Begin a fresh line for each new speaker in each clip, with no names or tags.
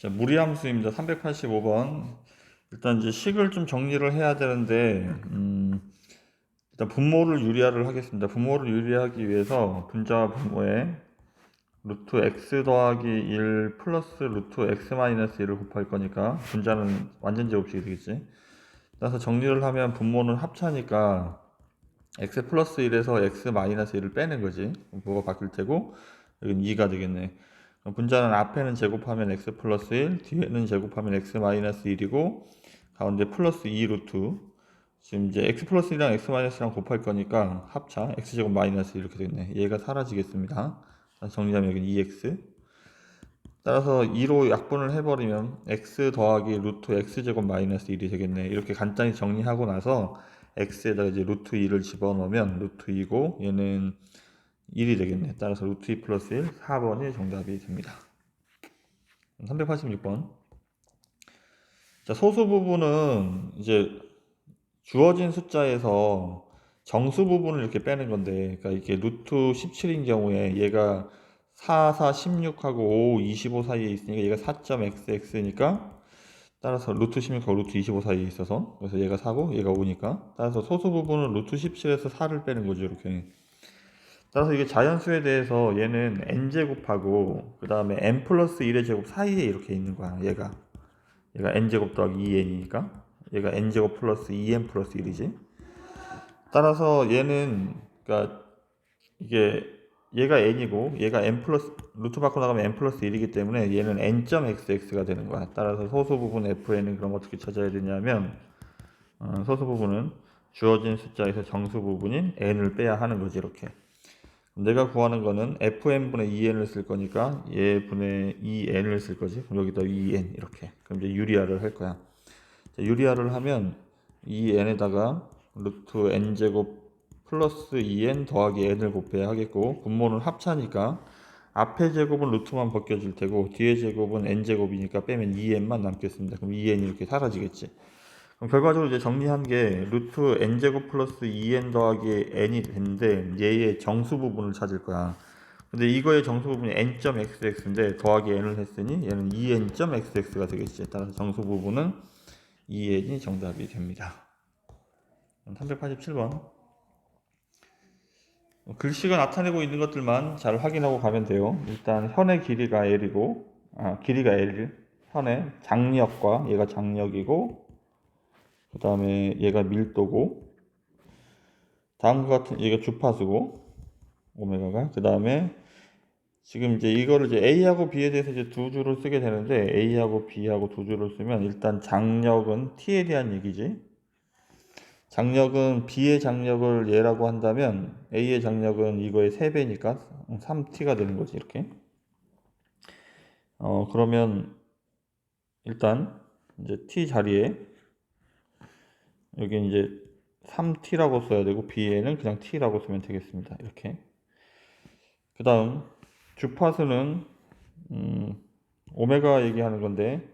자, 무리함수입니다. 385번. 일단 이제 식을 좀 정리를 해야 되는데, 음, 일단 분모를 유리화를 하겠습니다. 분모를 유리하기 위해서 분자와 분모에 루트 x 더하기 1 플러스 루트 x 마이너스 1을 곱할 거니까 분자는 완전 제곱식이 되겠지. 따라서 정리를 하면 분모는 합차니까 x 플러스 1에서 x 마이너스 1을 빼는 거지. 뭐가 바뀔 테고 여기는 2가 되겠네. 분자는 앞에는 제곱하면 x 플러스 1, 뒤에는 제곱하면 x 마이너스 1이고 가운데 플러스 2 루트 지금 이제 x 플러스 1이랑 x 마이너스랑 곱할 거니까 합차 x 제곱 마이너스 이렇게 되겠네. 얘가 사라지겠습니다. 정리하면 여기는 2x 따라서 2로 약분을 해버리면 x 더하기 루트 x 제곱 마이너스 1이 되겠네. 이렇게 간단히 정리하고 나서 x에다가 이제 루트 2를 집어넣으면 루트 2고 얘는 1이 되겠네. 따라서 루트 2 플러스 1, 4번이 정답이 됩니다. 386번. 자, 소수 부분은 이제 주어진 숫자에서 정수 부분을 이렇게 빼는 건데, 그러니까 이게 루트 17인 경우에 얘가 4, 4, 16하고 5, 25 사이에 있으니까 얘가 4.xx니까 따라서 루트 16하고 루트 25 사이에 있어서 그래서 얘가 4고 얘가 5니까 따라서 소수 부분은 루트 17에서 4를 빼는 거죠 이렇게 따라서 이게 자연수에 대해서 얘는 n제곱하고 그 다음에 n 플러스 1의 제곱 사이에 이렇게 있는 거야 얘가. 얘가 n제곱 더하기 2n이니까. 얘가 n제곱 플러스 2n 플러스 1이지. 따라서 얘는 그러니까 이게 얘가 n이고 얘가 n 플러스 루트 바꿔 나가면 n 플러스 1이기 때문에 얘는 n.xx가 되는 거야. 따라서 소수 부분 fn은 그럼 어떻게 찾아야 되냐면 어, 소수 부분은 주어진 숫자에서 정수 부분인 n을 빼야 하는 거지 이렇게 내가 구하는 거는 fn분의 2n을 쓸 거니까 얘분의 2n을 쓸 거지. 그럼 여기다 2n 이렇게. 그럼 이제 유리화를 할 거야. 자, 유리화를 하면 2n에다가 루트 n제곱 플러스 2n 더하기 n을 곱해야 하겠고 분모는 합차니까 앞에 제곱은 루트만 벗겨질 테고 뒤에 제곱은 n제곱이니까 빼면 2n만 남겠습니다. 그럼 2n이 이렇게 사라지겠지. 결과적으로 이제 정리한 게 루트 n제곱 플러스 2n 더하기 n이 됐는데 얘의 정수 부분을 찾을 거야. 근데 이거의 정수 부분이 n.xx인데 더하기 n을 했으니 얘는 2n.xx가 되겠지. 따라서 정수 부분은 2n이 정답이 됩니다. 387번. 글씨가 나타내고 있는 것들만 잘 확인하고 가면 돼요. 일단 현의 길이가 L이고, 아, 길이가 L, 현의 장력과 얘가 장력이고, 그 다음에 얘가 밀도고 다음과 같은 얘가 주파수고 오메가가. 그 다음에 지금 이제 이거를 이제 A하고 B에 대해서 이제 두 줄을 쓰게 되는데 A하고 B하고 두 줄을 쓰면 일단 장력은 T에 대한 얘기지. 장력은 B의 장력을 얘라고 한다면 A의 장력은 이거의 3배니까 3T가 되는 거지 이렇게. 어 그러면 일단 이제 T 자리에 여기 이제 3t라고 써야 되고 b에는 그냥 t라고 쓰면 되겠습니다. 이렇게. 그 다음 주파수는 음, 오메가 얘기하는 건데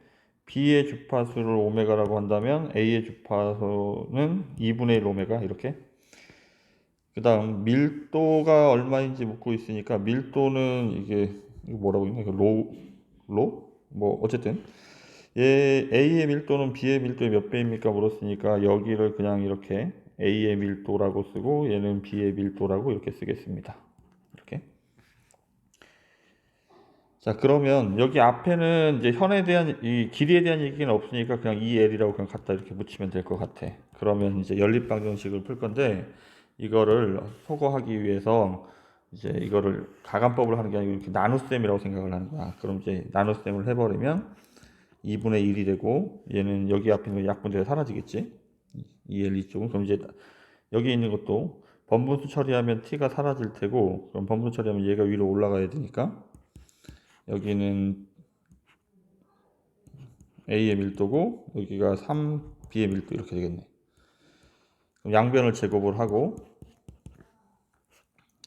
b의 주파수를 오메가라고 한다면 a의 주파수는 2분의 1 오메가 이렇게. 그 다음 밀도가 얼마인지 묻고 있으니까 밀도는 이게 뭐라고 있나? 로? 로? 뭐 어쨌든 얘 A의 밀도는 B의 밀도의 몇 배입니까? 물었으니까 여기를 그냥 이렇게 A의 밀도라고 쓰고 얘는 B의 밀도라고 이렇게 쓰겠습니다. 이렇게. 자, 그러면 여기 앞에는 이제 현에 대한 이 길이에 대한 얘기는 없으니까 그냥 2L이라고 그냥 갖다 이렇게 붙이면 될 것 같아. 그러면 이제 연립 방정식을 풀 건데 이거를 소거하기 위해서 이제 이거를 가간법을 하는 게 아니고 이렇게 나눗셈이라고 생각을 하는 거야. 그럼 이제 나눗셈을 해버리면 2분의 1이 되고 얘는 여기 앞에 있는 약분제가 사라지겠지? 2L 이쪽은. 그럼 이제 여기 있는 것도 번분수 처리하면 t가 사라질 테고 그럼 번분수 처리하면 얘가 위로 올라가야 되니까 여기는 A의 밀도고 여기가 3B의 밀도 이렇게 되겠네. 그럼 양변을 제곱을 하고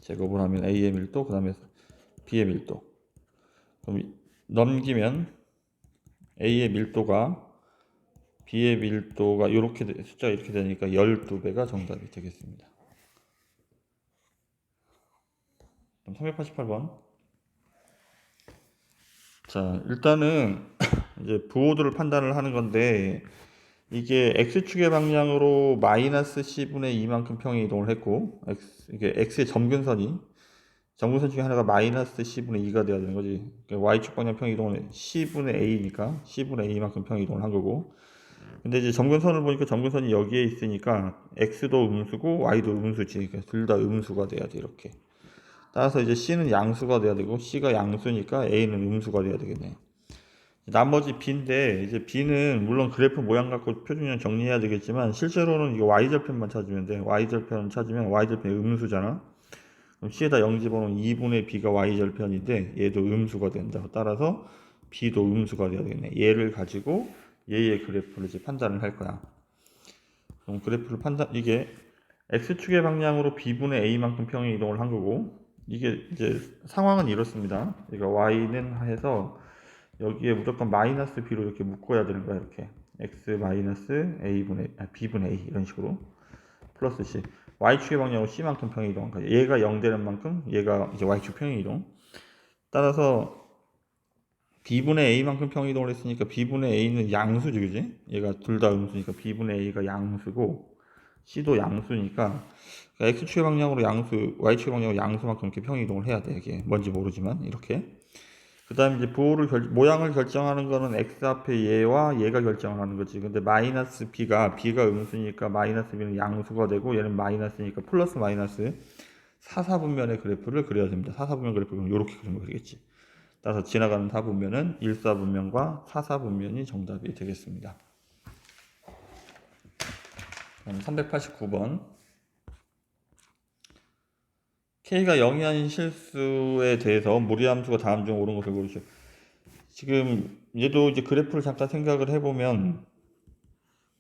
제곱을 하면 A의 밀도 그 다음에 B의 밀도. 그럼 넘기면 A의 밀도가 B의 밀도가 이렇게 숫자가 이렇게 되니까 12배가 정답이 되겠습니다. 388번. 자, 일단은 이제 부호도를 판단을 하는 건데 이게 x축의 방향으로 마이너스 c분의 2만큼 평행 이동을 했고 x, 이게 x의 점근선이 점근선 중에 하나가 마이너스 c분의 2가 돼야 되는 거지. 그러니까 y축 방향 평행 이동을 c분의 a니까 c분의 a만큼 평행 이동을 한 거고. 근데 이제 점근선을 보니까 점근선이 여기에 있으니까 x도 음수고 y도 음수지. 그러니까 둘 다 음수가 돼야 돼 이렇게. 따라서 이제 c는 양수가 돼야 되고 c가 양수니까 a는 음수가 돼야 되겠네. 나머지 b인데 이제 b는 물론 그래프 모양 갖고 표준형 정리해야 되겠지만 실제로는 이거 y절편만 찾으면 돼. Y절편 찾으면 y절편이 음수잖아. 그럼 c에다 0 집어넣으면 2분의 b가 y절편인데 얘도 음수가 된다 따라서 b도 음수가 돼야 되겠네. 얘를 가지고 얘의 그래프를 이제 판단을 할 거야. 그럼 그래프를 판단 이게 x축의 방향으로 b분의 a만큼 평행 이동을 한 거고 이게 이제 상황은 이렇습니다. 그러니까 y는 해서 여기에 무조건 마이너스 b로 이렇게 묶어야 되는 거야 이렇게. X 마이너스 a분의 아, b분의 a 이런 식으로. 플러스 c y축의 방향으로 c만큼 평행 이동한 거야 얘가 0 되는 만큼 얘가 이제 y축 평행 이동. 따라서 b분의 a만큼 평행 이동을 했으니까 b분의 a는 양수지 그지? 얘가 둘 다 음수니까 b분의 a가 양수고 c도 양수니까 그러니까 x축의 방향으로 양수 y축의 방향으로 양수만큼 이렇게 평행 이동을 해야 돼 이게. 뭔지 모르지만 이렇게 그 다음에 이제 부호를 결, 모양을 결정하는 거는 x 앞에 얘와 얘가 결정을 하는 거지. 근데 마이너스 b가 b가 음수니까 마이너스 b는 양수가 되고 얘는 마이너스니까 플러스 마이너스 사사분면의 그래프를 그려야 됩니다. 사사분면 그래프 그럼 이렇게 그리면 되겠지. 따라서 지나가는 사분면은 일사분면과 사사분면이 정답이 되겠습니다. 그럼 389번 K가 0이 아닌 실수에 대해서 무리함수가 다음 중 옳은 것을 고르죠. 지금 얘도 이제 그래프를 잠깐 생각을 해보면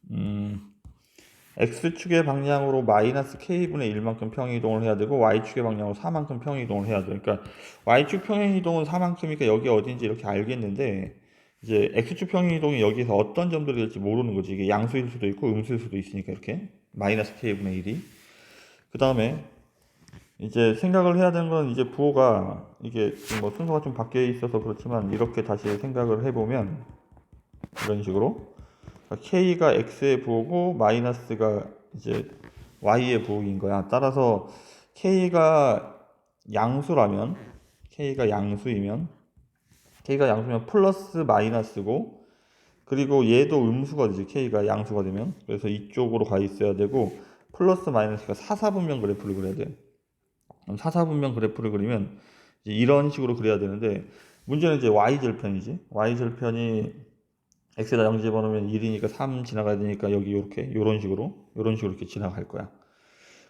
음, x축의 방향으로 마이너스 k분의 1만큼 평이동을 해야 되고 y축의 방향으로 4만큼 평이동을 해야 돼. 그러니까 y축 평행이동은 4만큼이니까 여기 어딘지 이렇게 알겠는데 이제 x축 평행이동이 여기서 어떤 점들이 될지 모르는 거지. 이게 양수일 수도 있고 음수일 수도 있으니까 이렇게 마이너스 k분의 1이 그 다음에 이제 생각을 해야 되는 건 이제 부호가 이게 뭐 순서가 좀 바뀌어 있어서 그렇지만 이렇게 다시 생각을 해보면 이런 식으로 그러니까 k가 x의 부호고 마이너스가 이제 y의 부호인 거야. 따라서 k가 양수라면 k가 양수이면 k가 양수면 플러스 마이너스고 그리고 얘도 음수가 되지 k가 양수가 되면 그래서 이쪽으로 가 있어야 되고 플러스 마이너스가 사사분면 그래프를 그려야 돼. 사사분면 그래프를 그리면 이런 식으로 그려야 되는데 문제는 이제 y절편이지. y절편이 x에다 0 집어넣으면 1이니까 3 지나가야 되니까 여기 이렇게 이런 식으로 이런 식으로 이렇게 지나갈 거야.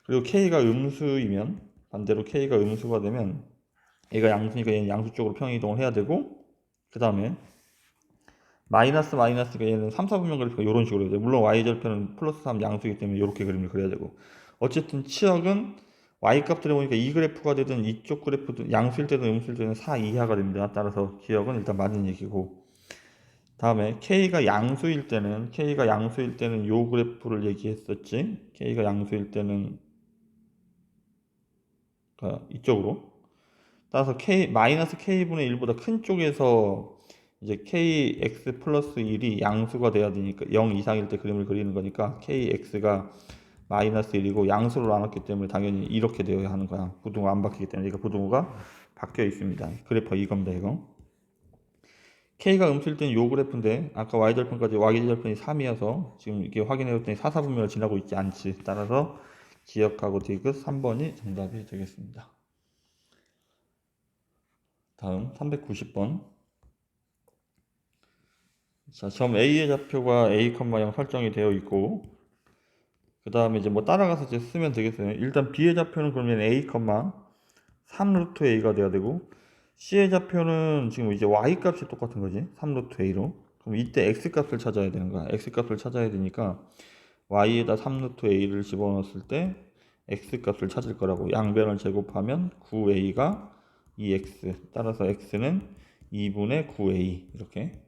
그리고 k가 음수이면 반대로 k가 음수가 되면 얘가 양수니까 얘는 양수 쪽으로 평행 이동을 해야 되고 그 다음에 마이너스 마이너스가 얘는 3, 4분면 그래프가 이런 식으로 해야 돼. 물론 y절편은 플러스 3 양수이기 때문에 이렇게 그림을 그려야 되고. 어쨌든 치역은 y 값들을 보니까 이 그래프가 되든 이쪽 그래프든 양수일 때든 음수일 때는 4 이하가 됩니다. 따라서 기억은 일단 맞는 얘기고 다음에 k가 양수일 때는 k가 양수일 때는 요 그래프를 얘기했었지. k가 양수일 때는 그 이쪽으로 따라서 k 마이너스 k분의 1보다 큰 쪽에서 이제 kx 플러스 1이 양수가 돼야 되니까 0 이상일 때 그림을 그리는 거니까 kx가 마이너스 1이고 양수로 나눴기 때문에 당연히 이렇게 되어야 하는 거야. 부등호 안 바뀌기 때문에 그러니까 부등호가 바뀌어 있습니다. 그래프 이겁니다. 이거. K가 음수일 때는 요 그래프인데 아까 Y절편까지 Y절편이 3이어서 지금 이게 확인해 봤더니 사사분면을 지나고 있지 않지. 따라서 기억하고 디귿 3번이 정답이 되겠습니다. 다음 390번 자, 점 A의 좌표가 A, 0 설정이 되어 있고 그 다음에 이제 뭐 따라가서 이제 쓰면 되겠어요. 일단 B의 좌표는 그러면 A, 3 루트 A가 돼야 되고 C의 좌표는 지금 이제 Y 값이 똑같은 거지. 3 루트 A로. 그럼 이때 X 값을 찾아야 되는 거야. X 값을 찾아야 되니까 Y에다 3 루트 A를 집어넣었을 때 X 값을 찾을 거라고. 양변을 제곱하면 9A가 2X. 따라서 X는 2분의 9A. 이렇게.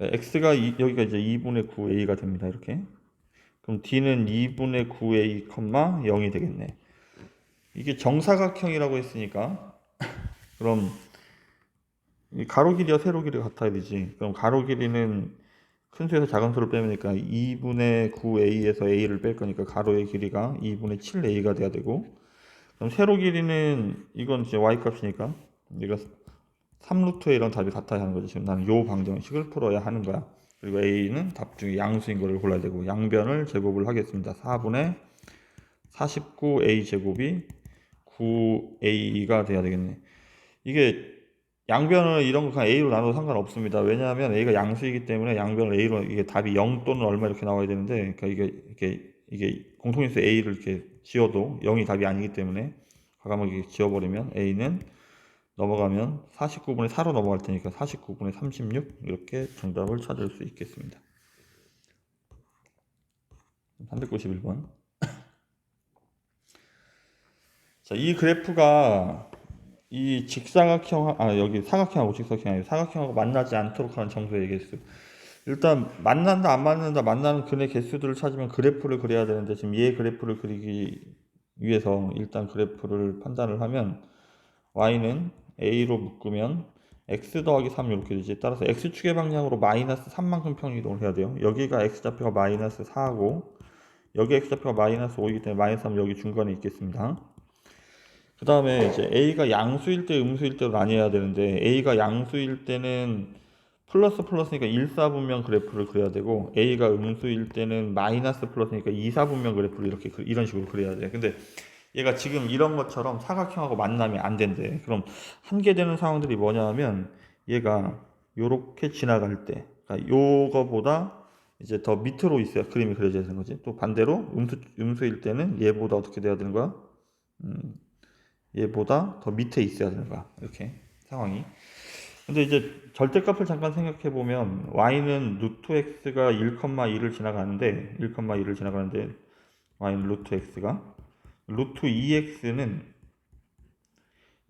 X가 이, 여기가 이제 2분의 9A가 됩니다. 이렇게. 그럼 D는 2분의 9A, 0이 되겠네. 이게 정사각형이라고 했으니까 그럼 이 가로 길이와 세로 길이가 같아야 되지. 그럼 가로 길이는 큰 수에서 작은 수를 빼니까 2분의 9a에서 a를 뺄 거니까 가로의 길이가 2분의 7a가 돼야 되고 그럼 세로 길이는 이건 이제 y 값이니까 얘가 3루트에 이런 답이 같아야 하는 거지. 지금 나는 요 방정식을 풀어야 하는 거야. 그리고 a는 답 중에 양수인 거를 골라야 되고 양변을 제곱을 하겠습니다. 4분의 49a 제곱이 9a가 돼야 되겠네. 이게 양변을 이런 거 그냥 a로 나눠도 상관없습니다. 왜냐하면 a가 양수이기 때문에 양변을 a로 이게 답이 0 또는 얼마 이렇게 나와야 되는데 그러니까 이게 이게 이게 공통인수 a를 이렇게 지어도 0이 답이 아니기 때문에 과감하게 지어버리면 a는 넘어가면 49분의 4로 넘어갈 테니까 49분의 36 이렇게 정답을 찾을 수 있겠습니다. 391번. 자, 이 그래프가 이 직사각형, 아, 여기 사각형하고 직사각형이 아니고 사각형하고 만나지 않도록 하는 정수의 개수. 일단, 만난다, 안 만난다, 만나는 근의 개수들을 찾으면 그래프를 그려야 되는데, 지금 얘 그래프를 그리기 위해서 일단 그래프를 판단을 하면, y는 a로 묶으면 x 더하기 3 이렇게 되지. 따라서 x축의 방향으로 마이너스 3만큼 평이동을 해야 돼요. 여기가 x좌표가 마이너스 4하고, 여기 x좌표가 마이너스 5이기 때문에 마이너스 3 여기 중간에 있겠습니다. 그 다음에 이제 A가 양수일 때 음수일 때로 나뉘어야 되는데 A가 양수일 때는 플러스 플러스니까 1사분면 그래프를 그려야 되고 A가 음수일 때는 마이너스 플러스니까 2사분면 그래프를 이렇게 그- 이런 식으로 그려야 돼. 근데 얘가 지금 이런 것처럼 사각형하고 만나면 안 된대. 그럼 한계되는 상황들이 뭐냐 하면 얘가 요렇게 지나갈 때 그러니까 요거보다 이제 더 밑으로 있어야 그림이 그려져야 되는 거지. 또 반대로 음수 음수일 때는 얘보다 어떻게 돼야 되는 거야? 음, 얘보다 더 밑에 있어야 되는 거야. 이렇게 상황이. 근데 이제 절대값을 잠깐 생각해 보면 y는 루트 x가 1,2를 지나가는데 1,2를 지나가는데 y는 루트 x가 루트 2x는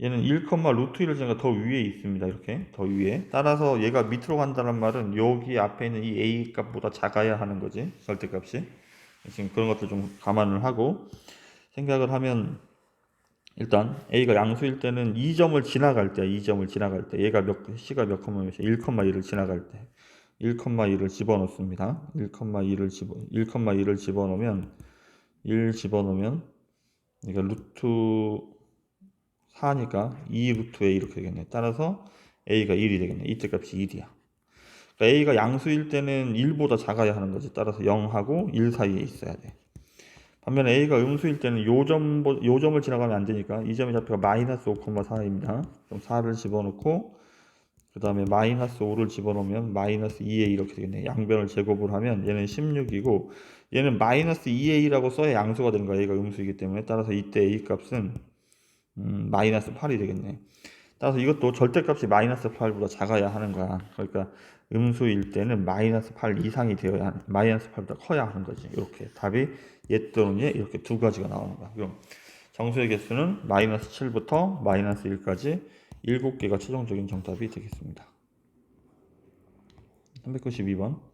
얘는 1, 루트 1을 지나가 더 위에 있습니다. 이렇게 더 위에. 따라서 얘가 밑으로 간다는 말은 여기 앞에 있는 이 a 값보다 작아야 하는 거지. 절대값이. 지금 그런 것들 좀 감안을 하고 생각을 하면 일단 a가 양수일 때는 2점을 지나갈 때, 2점을 지나갈 때, 얘가 몇 c가 몇 컴마 몇이 1,2를 지나갈 때, 1,2를 집어넣습니다. 1,2를 집어 1,2를 집어넣으면 1 집어넣으면 얘가 루트 4니까 2 루트 a 이렇게 되겠네. 따라서 a가 1이 되겠네. 이때 값이 1이야. 그러니까 a가 양수일 때는 1보다 작아야 하는 거지. 따라서 0하고 1 사이에 있어야 돼. 반면에 a가 음수일 때는 요 점, 요 점을 지나가면 안 되니까 이 점의 좌표가 마이너스 5,4입니다. 그럼 4를 집어넣고 그 다음에 마이너스 5를 집어넣으면 마이너스 2a 이렇게 되겠네. 양변을 제곱을 하면 얘는 16이고 얘는 마이너스 2a라고 써야 양수가 되는 거야. 얘가 음수이기 때문에 따라서 이때 a 값은 음, 마이너스 8이 되겠네. 따라서 이것도 절대값이 마이너스 8보다 작아야 하는 거야. 그러니까 음수일 때는 마이너스 8 이상이 되어야 하는, 마이너스 8보다 커야 하는 거지. 이렇게 답이 얘 또는 얘 이렇게 두 가지가 나오는 거야. 그럼 정수의 개수는 마이너스 7부터 마이너스 1까지 7개가 최종적인 정답이 되겠습니다. 392번.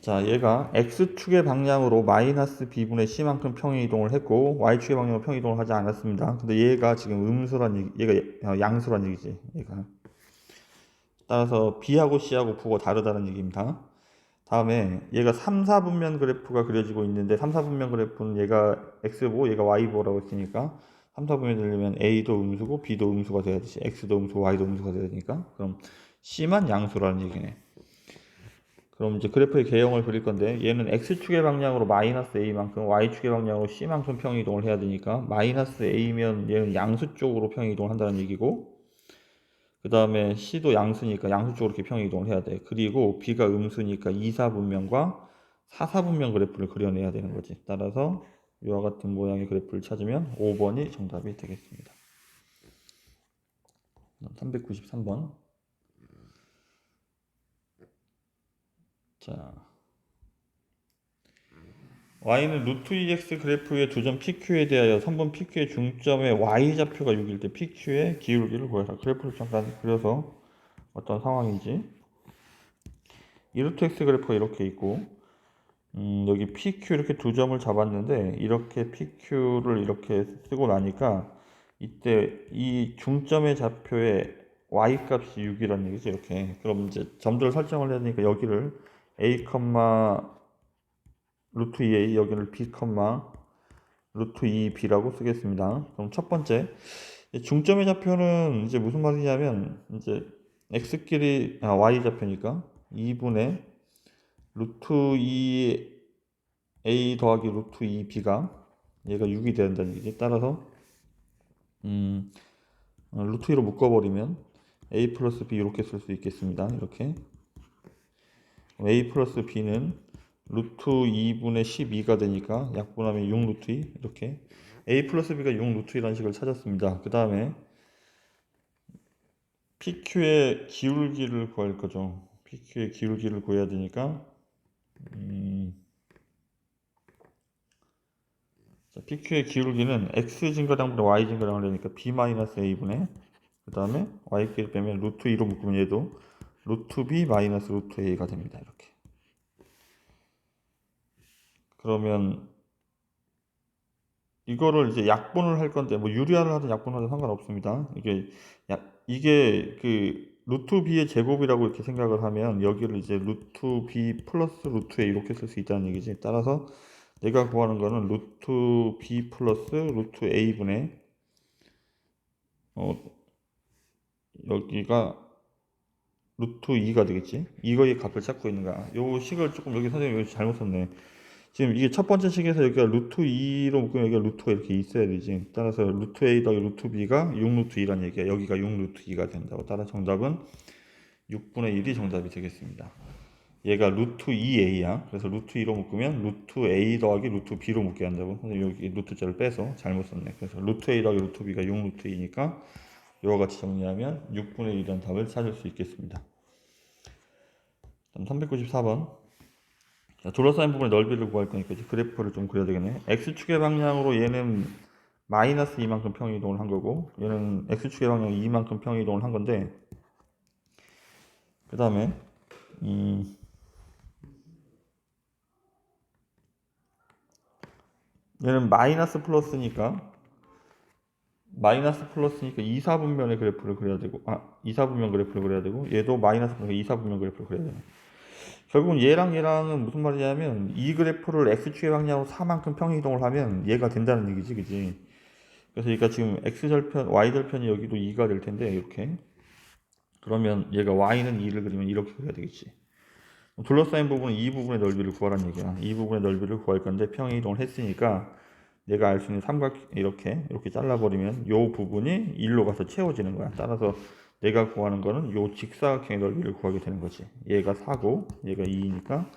자, 얘가 x축의 방향으로 마이너스 b분의 c만큼 평행 이동을 했고 y축의 방향으로 평행 이동을 하지 않았습니다. 근데 얘가 지금 음수란 얘기, 얘가 양수란 얘기지. 얘가. 따라서 b하고 c하고 부가 다르다는 얘기입니다. 다음에 얘가 3, 4분면 그래프가 그려지고 있는데 3, 4분면 그래프는 얘가 x고 얘가 y보라고 했으니까 3, 4분면이 되려면 a도 음수고 b도 음수가 돼야 되지 x도 음수, y도 음수가 되니까 그럼 c만 양수라는 얘기네. 그럼 이제 그래프의 개형을 그릴 건데 얘는 x축의 방향으로 마이너스 a만큼 y축의 방향으로 c만큼 평행 이동을 해야 되니까 마이너스 a면 얘는 양수 쪽으로 평행 이동을 한다는 얘기고 그 다음에 C도 양수니까 양수 쪽으로 이렇게 평행 이동을 해야 돼. 그리고 B가 음수니까 2, 4분면과 4, 4분면 그래프를 그려내야 되는 거지. 따라서 이와 같은 모양의 그래프를 찾으면 5번이 정답이 되겠습니다. 393번. 자. y는 루트 2x 그래프의 두점 PQ에 대하여 선분 PQ의 중점의 y좌표가 6일 때 PQ의 기울기를 구해라. 그래프를 잠깐 그려서 어떤 상황인지. 이 루트 x 그래프가 이렇게 있고, 음, 여기 PQ 이렇게 두 점을 잡았는데, 이렇게 PQ를 이렇게 쓰고 나니까, 이때 이 중점의 좌표의 y 값이 6이라는 얘기죠. 이렇게. 그럼 이제 점들을 설정을 해야 되니까 여기를 a, 루트 2a 여기를 b, 루트 2b라고 쓰겠습니다. 그럼 첫 번째 중점의 좌표는 이제 무슨 말이냐면 이제 x끼리 아 y 좌표니까 2분의 루트 2a 더하기 루트 2b가 얘가 6이 된다는 얘기지. 따라서 음, 어, 루트 2로 묶어버리면 a 플러스 b 이렇게 쓸 수 있겠습니다. 이렇게 a 플러스 b는 루트 2분의 12가 되니까 약분하면 6 루트 2 이렇게 a 플러스 b가 6 루트 2라는 식을 찾았습니다. 그 다음에 PQ의 기울기를 구할 거죠. PQ의 기울기를 구해야 되니까 음, 자, PQ의 기울기는 x 증가량분의 y 증가량을 내니까 b 마이너스 a분의 그 다음에 y끼리 빼면 루트 2로 묶으면 얘도 루트 b 마이너스 루트 a가 됩니다. 이렇게 그러면 이거를 이제 약분을 할 건데 뭐 유리화를 하든 약분을 하든 상관없습니다. 이게 약 이게 그 루트 b의 제곱이라고 이렇게 생각을 하면 여기를 이제 루트 b 플러스 루트 a 이렇게 쓸 수 있다는 얘기지. 따라서 내가 구하는 거는 루트 b 플러스 루트 a 분의 어 여기가 루트 2가 되겠지. 이거의 값을 찾고 있는 거야. 요 식을 조금 여기 선생님이 여기 잘못 썼네. 지금 이게 첫 번째 식에서 여기가 루트 2로 묶으면 여기가 루트가 이렇게 있어야 되지. 따라서 루트 a 더하기 루트 b가 6 루트 2라는 얘기야. 여기가 6 루트 2가 된다고. 따라 정답은 6분의 1이 정답이 되겠습니다. 얘가 루트 2a야. 그래서 루트 2로 묶으면 루트 a 더하기 루트 b로 묶게 한다고. 근데 여기 루트자를 빼서 잘못 썼네. 그래서 루트 a 더하기 루트 b가 6 루트 2니까 이와 같이 정리하면 6분의 1이라는 답을 찾을 수 있겠습니다. 다음 394번. 자, 둘러싸인 부분의 넓이를 구할 거니까 이제 그래프를 좀 그려야 되겠네. x축의 방향으로 얘는 마이너스 2만큼 평이동을 한 거고 얘는 x축의 방향 2만큼 평이동을 한 건데 그 다음에 음, 얘는 마이너스 플러스니까 마이너스 플러스니까 2, 4분면의 그래프를 그려야 되고 아 2, 4분면 그래프를 그려야 되고 얘도 마이너스 플러스 2, 4분면 그래프를 그려야 되네. 결국은 얘랑 얘랑은 무슨 말이냐면 이 그래프를 x축의 방향으로 4만큼 평이동을 하면 얘가 된다는 얘기지 그지? 그래서 그러니까 지금 x절편 y절편이 여기도 2가 될 텐데 이렇게. 그러면 얘가 y는 2를 그리면 이렇게 그려야 되겠지. 둘러싸인 부분은 이 부분의 넓이를 구하라는 얘기야. 이 부분의 넓이를 구할 건데 평이동을 했으니까 내가 알 수 있는 삼각 이렇게 이렇게 잘라버리면 이 부분이 1로 가서 채워지는 거야 따라서 내가 구하는 거는 요 직사각형의 넓이를 구하게 되는 거지. 얘가 4고 얘가 2니까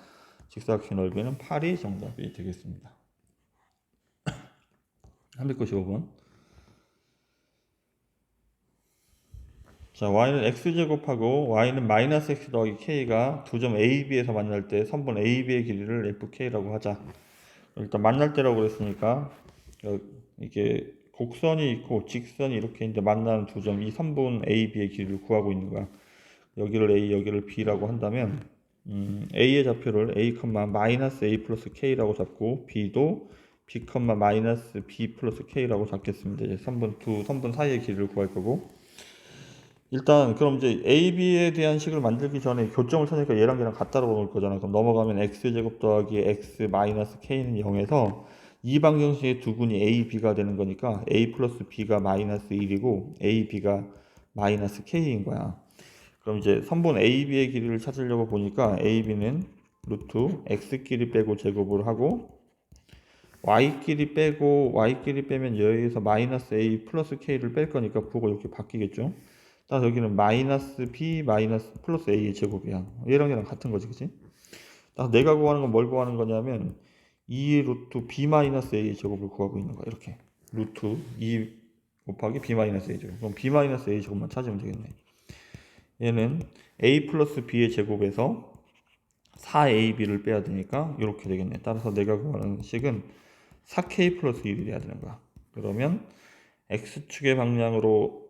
직사각형 넓이는 8이 정답이 되겠습니다. 395번. 자, y는 x제곱하고 y는 마이너스 x 더하기 k가 두 점 a, b에서 만날 때 선분 a, b의 길이를 fk라고 하자. 일단 만날 때라고 그랬으니까 이게 곡선이 있고 직선이 이렇게 이제 만나는 두 점, 이 선분 A, B의 길이를 구하고 있는 거야. 여기를 A, 여기를 B라고 한다면 음, A의 좌표를 A, 마이너스 A 플러스 K라고 잡고 B도 B, 마이너스 B 플러스 K라고 잡겠습니다. 이제 선분 두 선분 사이의 길이를 구할 거고 일단 그럼 이제 A, B에 대한 식을 만들기 전에 교점을 찾으니까 얘랑 얘랑 같다라고 놓을 거잖아. 그럼 넘어가면 X 제곱 더하기 X 마이너스 K는 0에서 이 방정식의 두 군이 a, b가 되는 거니까 a 플러스 b가 마이너스 1이고 a, b가 마이너스 k인 거야. 그럼 이제 선분 a, b의 길이를 찾으려고 보니까 a, b는 루트 x끼리 빼고 제곱을 하고 y끼리 빼고 y끼리 빼면 여기에서 마이너스 a 플러스 k를 뺄 거니까 부호가 이렇게 바뀌겠죠. 따라서 여기는 마이너스 b 마이너스 플러스 a의 제곱이야. 얘랑 얘랑 같은 거지, 그치? 따라서 내가 구하는 건 뭘 구하는 거냐면 2 루트 b 마이너스 a 제곱을 구하고 있는 거야. 이렇게 루트 2 곱하기 b 마이너스 a 제곱. 그럼 b 마이너스 a 제곱만 찾으면 되겠네. 얘는 a 플러스 b의 제곱에서 4ab를 빼야 되니까 이렇게 되겠네. 따라서 내가 구하는 식은 4k 플러스 1이 돼야 되는 거야. 그러면 x축의 방향으로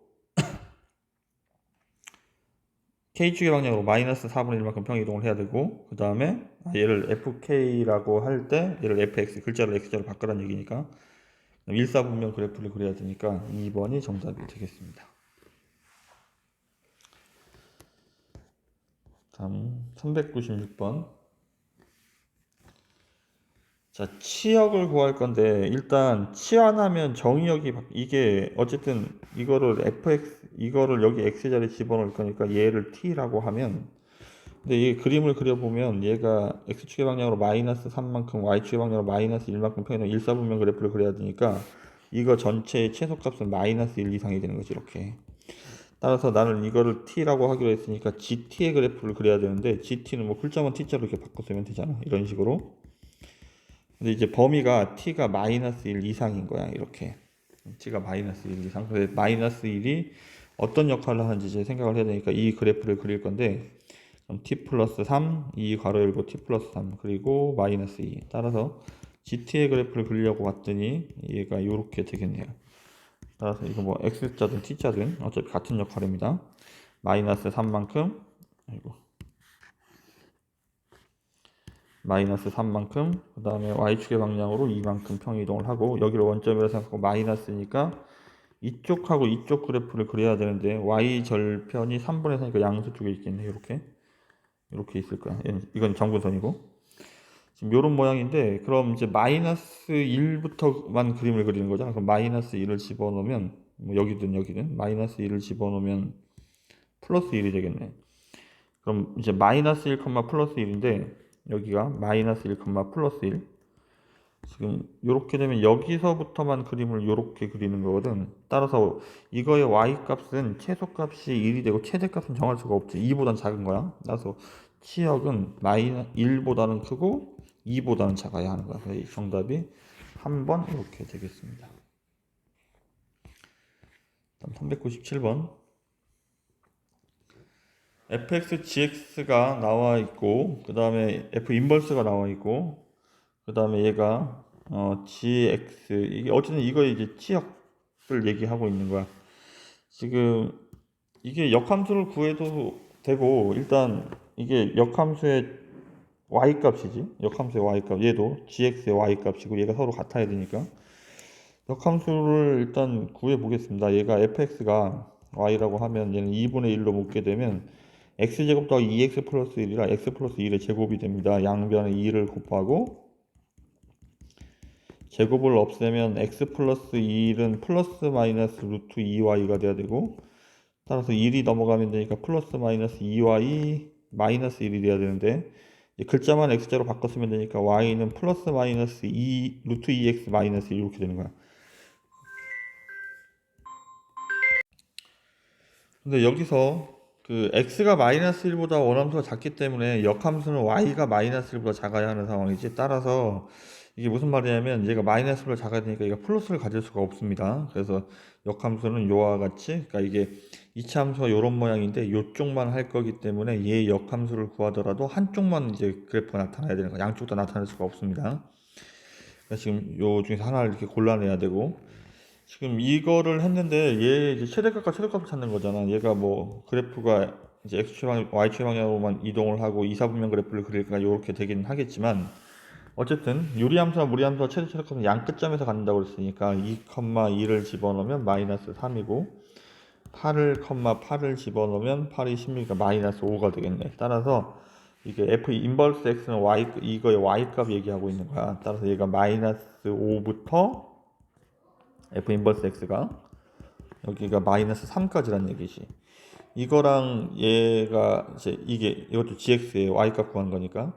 K축의 방향으로 마이너스 4분의 1만큼 평 이동을 해야 되고 그 다음에 아, 얘를 FK라고 할 때 얘를 FX 글자를 X자로 바꾸라는 얘기니까 일사분면 그래프를 그려야 되니까 2번이 정답이 되겠습니다. 다음 396번 자, 치역을 구할 건데 일단 치환하면 정의역이 바- 이게 어쨌든 이거를 fx 이거를 여기 x 자리에 집어넣을 거니까 얘를 t라고 하면 근데 이 그림을 그려보면 얘가 x축의 방향으로 마이너스 3만큼 y축의 방향으로 마이너스 1만큼 평행 일사분면 그래프를 그려야 되니까 이거 전체의 최소값은 마이너스 1 이상이 되는 거지 이렇게. 따라서 나는 이거를 t라고 하기로 했으니까 gt의 그래프를 그려야 되는데 gt는 뭐 글자만 t자로 이렇게 바꿔 쓰면 되잖아 이런 식으로 근데 이제 범위가 t가 마이너스 1 이상인 거야 이렇게. t가 마이너스 1 이상. 그래서 마이너스 1이 어떤 역할을 하는지 이제 생각을 해야 되니까 이 그래프를 그릴 건데 t 플러스 3, 2 괄호 열고 t 플러스 3 그리고 마이너스 2 따라서 gt의 그래프를 그리려고 봤더니 얘가 이렇게 되겠네요. 따라서 이거 뭐 x자든 t자든 어차피 같은 역할입니다. 마이너스 3만큼 아이고 마이너스 3만큼 그 다음에 y축의 방향으로 2만큼 평이동을 하고 여기를 원점이라 생각하고 마이너스니까 이쪽하고 이쪽 그래프를 그려야 되는데 y 절편이 3분의 4니까 양수 쪽에 있겠네 이렇게. 이렇게 있을 거야. 이건 정분선이고. 지금 이런 모양인데 그럼 이제 마이너스 1부터만 그림을 그리는 거잖아. 그럼 마이너스 1을 집어넣으면 뭐 여기든 여기든 마이너스 1을 집어넣으면 플러스 1이 되겠네. 그럼 이제 마이너스 1, 플러스 1인데 여기가 마이너스 1, 플러스 1 지금 이렇게 되면 여기서부터만 그림을 이렇게 그리는 거거든. 따라서 이거의 y 값은 최소값이 1이 되고 최대값은 정할 수가 없지. 2보단 작은 거야. 따라서 치역은 마이너 1보다는 크고 2보다는 작아야 하는 거야. 그래서 이 정답이 한번 이렇게 되겠습니다. 다음 397번 fx gx가 나와 있고 그 다음에 f 인버스가 나와 있고 그 다음에 얘가 어 gx 이게 어쨌든 이거 이제 치역을 얘기하고 있는 거야. 지금 이게 역함수를 구해도 되고 일단 이게 역함수의 y 값이지. 역함수의 y 값. 얘도 gx의 y 값이고 얘가 서로 같아야 되니까. 역함수를 일단 구해 보겠습니다. 얘가 fx가 y라고 하면 얘는 2분의 1로 묶게 되면 x제곱 더하기 2x 플러스 1이라 x 플러스 1의 제곱이 됩니다. 양변에 2를 곱하고 제곱을 없애면 x 플러스 1은 플러스 마이너스 루트 2y가 돼야 되고 따라서 1이 넘어가면 되니까 플러스 마이너스 2y 마이너스 1이 돼야 되는데 글자만 x자로 바꿔 쓰면 되니까 y는 플러스 마이너스 2 루트 2x 마이너스 1 이렇게 되는 거야. 근데 여기서 그 x가 마이너스 1보다 원함수가 작기 때문에 역함수는 y가 마이너스 1보다 작아야 하는 상황이지. 따라서 이게 무슨 말이냐면 얘가 마이너스 1보다 작아야 되니까 얘가 플러스를 가질 수가 없습니다. 그래서 역함수는 요와 같이 그러니까 이게 이차 함수가 요런 모양인데 요쪽만 할 거기 때문에 얘 역함수를 구하더라도 한쪽만 이제 그래프가 나타나야 되는 거야. 양쪽 다 나타낼 수가 없습니다. 그래서 지금 요 중에서 하나를 이렇게 골라내야 되고 지금 이거를 했는데 얘 이제 최대값과 최소값을 찾는 거잖아. 얘가 뭐 그래프가 이제 x축 방, y축 방향으로만 이동을 하고 이사분면 그래프를 그릴까 이렇게 되긴 하겠지만 어쨌든 유리함수와 무리함수와 최대 최소값은 양 끝점에서 갖는다고 그랬으니까 2,2를 집어넣으면 마이너스 3이고 8을 8을 집어넣으면 8이 16이니까 마이너스 5가 되겠네. 따라서 이게 f 인버스 x는 y 이거의 y 값 얘기하고 있는 거야. 따라서 얘가 마이너스 5부터 f 인버스 x가 여기가 마이너스 3까지란 얘기지. 이거랑 얘가 이제 이게 이것도 gx의 y 값 구한 거니까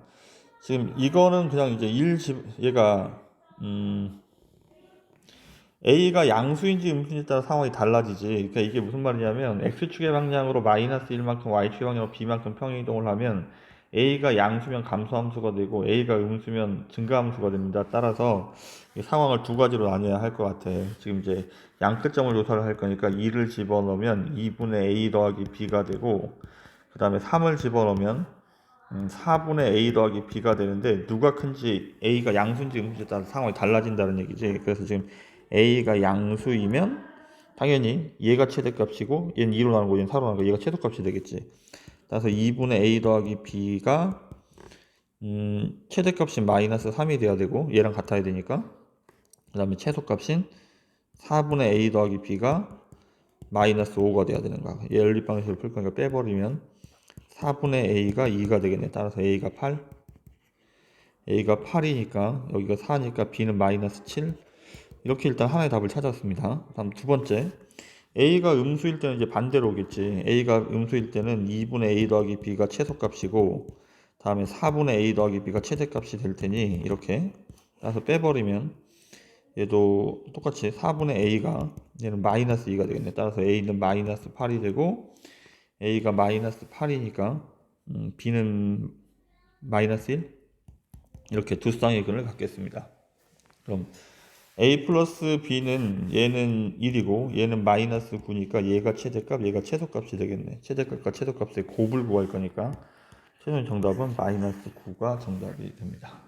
지금 이거는 그냥 이제 1집 얘가 음 a가 양수인지 음수인지에 따라 상황이 달라지지. 그러니까 이게 무슨 말이냐면 x축의 방향으로 마이너스 1만큼 y축의 방향으로 b만큼 평이동을 하면 a가 양수면 감소함수가 되고 a가 음수면 증가함수가 됩니다. 따라서 이 상황을 두 가지로 나뉘어야 할 것 같아. 지금 이제 양끝점을 조사를 할 거니까 2를 집어넣으면 2분의 a 더하기 b가 되고 그 다음에 3을 집어넣으면 음, 4분의 a 더하기 b가 되는데 누가 큰지 a가 양수인지 음수인지에 따라 상황이 달라진다는 얘기지. 그래서 지금 a가 양수이면 당연히 얘가 최대값이고 얘는 2로 나누고 얘는 4로 나누고 얘가 최소값이 되겠지. 따라서 2분의 a 더하기 b가 음, 최대값이 마이너스 3이 돼야 되고 얘랑 같아야 되니까 그 다음에 최소값인 4분의 a 더하기 b가 마이너스 5가 돼야 되는 거야. 얘 연립방식으로 풀 거니까 빼버리면 4분의 a가 2가 되겠네. 따라서 a가 8. a가 8이니까 여기가 4니까 b는 마이너스 7. 이렇게 일단 하나의 답을 찾았습니다. 다음 두 번째. A가 음수일 때는 이제 반대로 오겠지. a가 음수일 때는 2분의 a 더하기 b가 최소값이고 다음에 4분의 a 더하기 b가 최대값이 될 테니 이렇게 따서 빼버리면 얘도 똑같이 4분의 a가 얘는 마이너스 2가 되겠네. 따라서 a는 마이너스 8이 되고 a가 마이너스 8이니까 음, b는 마이너스 1 이렇게 두 쌍의 근을 갖겠습니다. 그럼 a 플러스 b는 얘는 1이고 얘는 마이너스 9니까 얘가 최대값 얘가 최소값이 되겠네. 최대값과 최소값의 곱을 구할 거니까 최종 정답은 마이너스 9가 정답이 됩니다.